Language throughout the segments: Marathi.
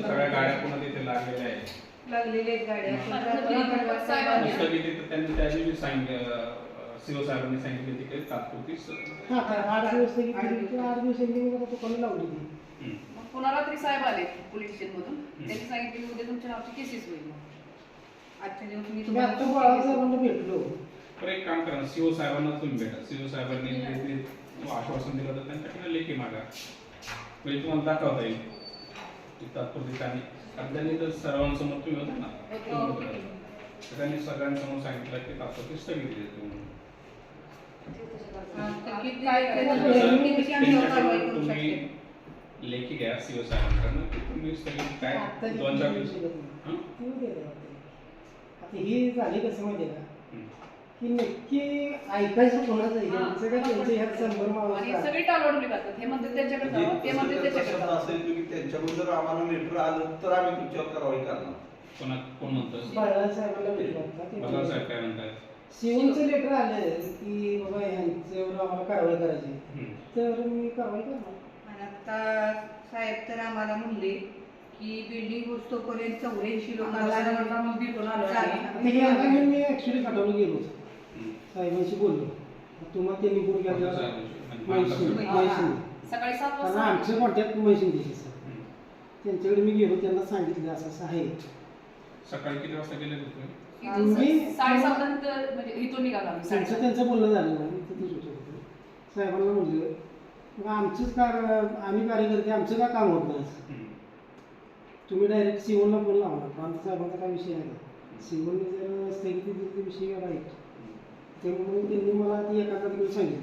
सगळ्या गाड्या पुन्हा तिथे लागलेल्या आहेत? लागलेले आहेत गाड्या. साहेबांनी- बाहेर- स्थगिती तर त्यांनी त्याची बी सांगितलं शिव साहेबांनी सांगितली ती काही तात्पुरती स- हा काय आठ दिवस तरी किती आठ दिवसांनी मला तो कोणी लावली ती? हम्म. मग पुन्हा रात्री साहेब आले पोलीस स्टेशन मधून त्यांनी सांगितलं की उद्या तुमच्या नावाची केसेस होईल मग. आजच्या दिवस मी आता भेटलो. तर एक काम करा शिव साहेबांना तुम्ही भेटा. शिव साहेबांनी जे आश्वासन दिलं होतं त्यांच्याकडे लेखी मागा. म्हणजे तुम्हाला दाखवता येईल. ती तात्पुरती आणि कारण त्यांनी तर सर्वांसमोर तुम्ही होता ना. तुम्ही होते. तर त्यांनी सगळ्यांसमोर सांगितलं की तात्पुरती स्थगित देतो हा, तुम्ही शकतो? लेखी घ्या शिव साहेबांकडनं की तुम्ही स्थगित काय दोन चार दिवस हं? हे झाले कसं माहितीये का हं. की नक्की ऐकायचं कोणाचं आहे ह्यात आणि का? सगळी टाळवडली करतात हे म्हणतात त्यांच्याकडे जावं ते म्हणतात म्हणजे त्याच्याकडे जावं. असेल त्यांच्याकडून जर आम्हाला लेटर आलं तर आम्ही तुमच्यावर कारवाई करणार कोणा कोण म्हणतं बाळासाहेबांना भेटलो होता. ते बघा साहेब काय म्हणतात शिवूनचं लेटर आलं की बाबा यांच्यावर आम्हाला कारवाई करायची हं. तर मी कारवाई करणार आणि आता साहेब तर आम्हाला म्हणले की बिल्डिंग होतोपर्यंत चौऱ्याऐंशी लोकांना आता हे आता मी- मी ऍक्च्युली काटावलं गेलो होतो. साहेबांशी बोललो तुम्हाला त्यांनी बोल कोणत्या घ्या साहेबांशी? म्हणजे सकाळी सात कारण वाजता आमचं कॉन्टॅक्ट सर. त्यांच्याकडे मी गेलो त्यांना सांगितलं असं असं आहे सकाळी किती वाजता गेले होते तुम्ही? इथून तिथं म्हणजे इथून निघालो आम्ही त्यांचं साडेसात. त्यांचं बोलणं झालं तिथेच होतो साहेबांना म्हणलं मग आमचंच का आम्ही कार्यकर्ते आमचं का काम होत नाही. तुम्ही डायरेक्ट सिवनला फोन लावणार प्रांत साहेबांचा काय विषय आहे सिवनने जर स्थगिती दिली तर विषय वेगळा आहे त्यामुळे त्यांनी मला ती एका तारखेला सांगितलं.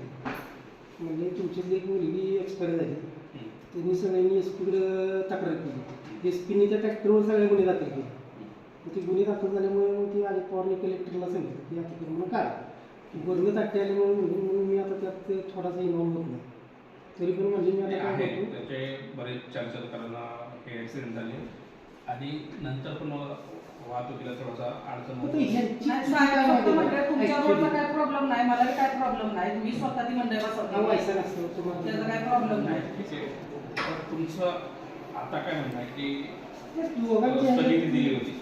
म्हणजे तुमची एक मुलगी एक्सपायर झाली हं. त्यांनी सगळ्यांनी एस पीकडे तक्रार केली. एस पीने त्या ट्रॅक्टरवर सगळे गुन्हे दाखल केले. मग ते गुन्हे दाखल झाल्यामुळे मग ती आधी पवारने कलेक्टरला सांगितलं की अतिक्रमण काय वर्ग ताट्टे आल्यामुळे म्हणून म्हणून मी आता त्यात थोडासा इन्व्हॉल्व होत नाही. तरी पण म्हणजे मी आता आहे काय करतो त्याचे बरेच चर्चा करताना हे ऍक्सिडेंट झाले. आणि नंतर पण वाहतुकीला थोडासा अडचण तुमच्या काय प्रॉब्लेम नाही मला काय प्रॉब्लेम नाही. मी स्वतः ती मंडई हा बसवते नसतो तुम्हाला. त्याचा काय प्रॉब्लेम नाही. ठीक आहे. तर तुमचं आता काय म्हणणं आहे की स्थगिती दिली होती.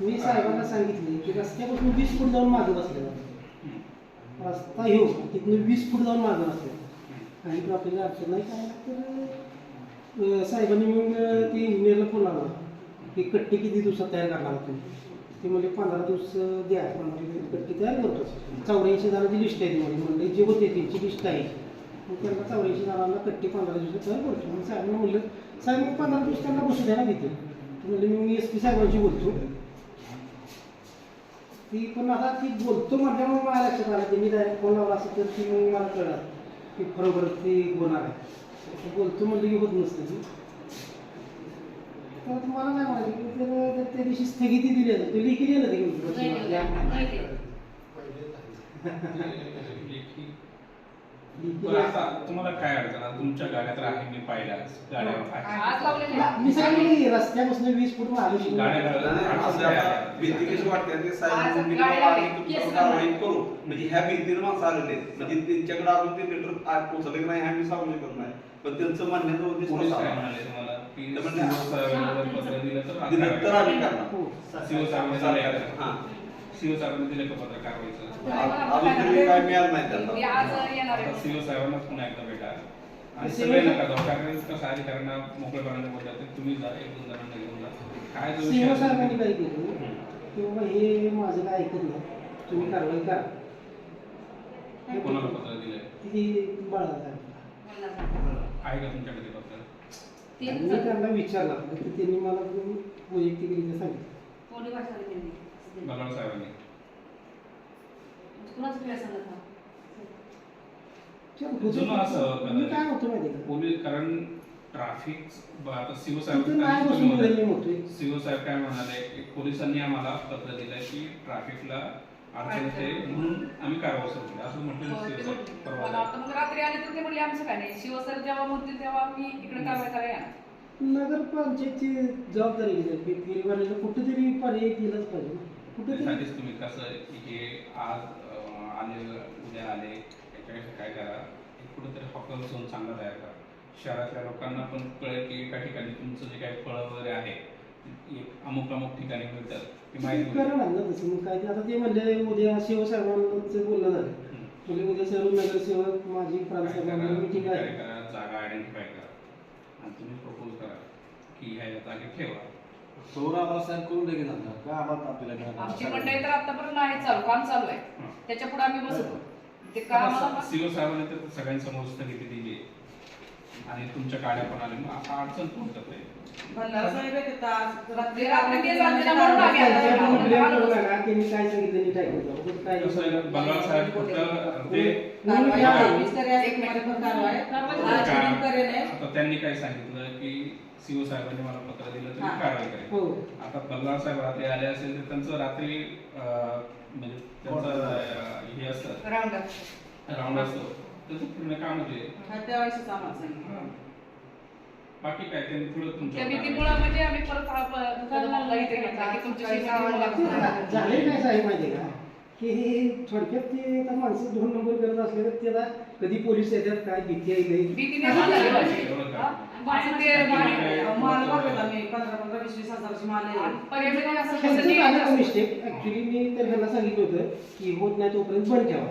मी साहेबांना सांगितले की रस्त्यापासून वीस फूट जाऊन मागे बसले हं. रस्ता ह्यो तिथून वीस फूट जाऊन मागे बसले हं. काही आपल्याला अडचण नाही काय. तर साहेबांनी मग ते इंजिनियरला फोन लावला. की कट्टे किती दिवसात तयार करणार तुम्ही? ते म्हणजे पंधरा दिवस द्या. म्हणजे तयार करतो चौऱ्याऐंशी जणांची लिस्ट आहे ती म्हणजे म्हणजे जे होते त्यांची लिस्ट आहे. मग त्यांना चौऱ्याऐंशी जणांना कट्टी पंधरा दिवसात तयार करतो मग साहेबांना म्हणलं साहेब मग पंधरा दिवस त्यांना बसू द्या ना तिथे. तर मी एस पी साहेबांशी बोलतो. ती पण आता ती बोलतो म्हटल्यामुळे मला लक्षात आलं मी डायरेक्ट फोन लावला असं तर ती मग मला कळलं की बरोबर ती होणार आहे. ते बोलतो म्हणलं की होत नसतं ती. काय म्हणाले की त्या दिवशी स्थगिती दिली आहे ते लिखी दिलं नाही नाही ते बरं, आता तुम्हाला काय अडचण आहे? तुमच्या गाड्या तर आहे मी पाहिल्या गाड्या आहे. आज लावलेले आहे. मी सांगितलं की रस्त्यापासून वीस फूट शिकलो. नाही, वाटते ते साहेब आज म्हणून गाडी बाबा लागली, आम्ही केस तुमच्यावर कारवाई करणार. करू म्हणजे ह्या भीतीने माणसं आलेले आहेत. म्हणजे त्यांच्याकडे अजून ते लेटर पोहोचले की नाही हे आम्ही सांगू शकत नाही पण त्यांचं म्हणण्याचा उद्देश पोलीस तसा काय आहे. म्हणाले तुम्हाला की पत्र दिलं तर. आम्ही दिलं का? पत्र कारवाईचं? आहे. शिवसाहेबांना पुन्हा एकदा भेटा आणि शिव- सगळे नका जाऊ. कारण कसं अधिकाऱ्यांना मोकळेपणाने बोलतात ते तुम्ही जा एक दोन जणांना घेऊन जा. काय असेल साहेबांनी तो- काय केलं? हं. की बाबा हे माझं काय ऐकत नाही. तुम्ही कारवाई करा. कोणाला पत्र दिलंय? आहे का तुमच्याकडे ते पत्र? ते मी त्यांना विचारलं तर त्यांनी मला वैयक्तिकरित्या सांगितलं. कोणी भाषा त्यांनी बगाड साहेबांनी. कुणाचं काय सांगत हा? चल, जुनं असं मी काय होतो माहिती आहे का? पोलीस कारण ट्रॅफिक आता तिथं शिवसाहेब नाही बसून शिवसाहेब काय म्हणाले की पोलिसांनी आम्हाला पत्र दिलंय की ट्रॅफिकला अडचण येते म्हणून आम्ही कारवाई सुरू केली. असं हो, म्हटलं ते शिवसाहेब बोलले. मला परवा वाटतं मग रात्री आले तर ते म्हणले आमचं काय नाही. शिवसर जेव्हा म्हणतील तेव्हा मी इकडे कारवाई करायला येणार. नगरपंचायतची जबाबदारी घेतली. कुठेतरी पर्याय दिलाच पाहिजे. ना. कुठेतरी त्यासाठीच तुम्ही कसं हे आज आले उद्या आले याच्यापेक्षा काय करा? एक कुठेतरी हॉकल झोन चांगला तयार करा. शहरातल्या लोकांना पण कळेल की एका ठिकाणी तुमचं जे काही फळं वगैरे आहे अमुक अमुक ठिकाणी मिळतात ती माहिती करा. ना तसं मग काय ते आता ते म्हणले उद्या शिवसाहेबांचं बोलणं झालं. म्हणजे उद्या सर्व नगरसेवक माझी काय प्रांत मिटिंग करा, आहे. काय करा, जागा आयडेंटिफाय करा. आणि तुम्ही प्रपोज करा की ह्या जागी ठेवा. सौर आम्हाला साहेब करून दे की नंतर. काय आम्हाला आपल्याला आमची मंडळी तर आतापर्यंत आहे चालू काम चालू आहे. हं. त्याच्या पुढे आम्ही बसतो. ते काम आम्हाला सीओ साहेबांनी तर सगळ्यांसमोर स्थगिती दिली आणि तुमच्या गाड्या पण आल्या मग आता अडचण पोहोचत नाही भंडारा साहेब आहेत तिथं आज रात्री रात्री ते सांगते ना म्हणून आम्ही आता- त्यांच्या complaint करू नका, त्यांनी काय सांगितलं. उगाच कसं आहे, बलराम साहेब फक्त ते कारवाई हा. आम्हीच करूया, एक महिन्यात पण कारवाई. आज cheating करेल आहे. आता त्यांनी काय सांगितलं की सीओ साहेबांनी मला पत्र दिलं तर मी हा. कारवाई करेन हो आता बलराम साहेब रात्री आले असेल तर त्यांचं रात्री अं, म्हणजे त्यांचं अं, हे असतं राऊंड. राऊंड असतो त्याचं पूर्ण काम म्हणजे हा, त्यावेळेसच आम्हाला सांगितलं. बाकी काय त्यांनी थोडं त्या तुमच्या भीतीमुळे म्हणजे आम्ही परत हा प- मुलगा इथे घेतला. की तुमच्याशी. झाले काय साहेब माहिती का? की हे थोडक्यात ते आता माणसं दोन नंबर करत असले तर त्याला कधी पोलीस येतात काय भीती आहे झाली पाहिजे. एवढं हा? ते मागे- माल बघत आम्ही पंधरा पंधरा वीस वीस हजाराची माल आहे. आणि पर्यटन असं कसं मिस्टेक. ऍक्च्युली मी तर ह्यांना सांगितलं होतं की होत नाही तोपर्यंत बंद ठेवा.